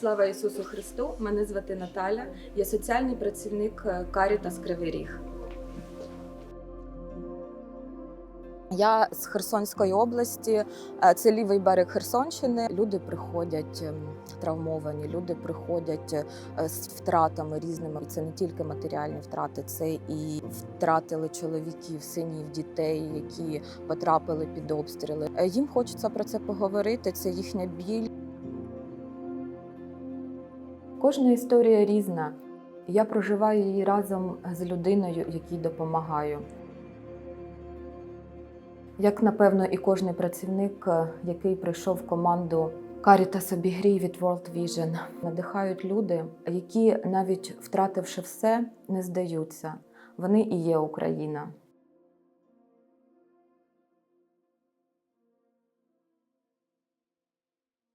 Слава Ісусу Христу! Мене звати Наталя. Я соціальний працівник е, Карітас Кривий Ріг. Я з Херсонської області, Е, це лівий берег Херсонщини. Люди приходять ем, травмовані, люди приходять е, з втратами різними. Це не тільки матеріальні втрати, це і втратили чоловіків, синів, дітей, які потрапили під обстріли. Е, Їм хочеться про це поговорити. Це їхня біль. Кожна історія різна. Я проживаю її разом з людиною, якій допомагаю. Як напевно, і кожний працівник, е, який прийшов в команду Caritas обігрій від World Vision, надихають люди, які навіть втративши все, не здаються. Вони і є Україна.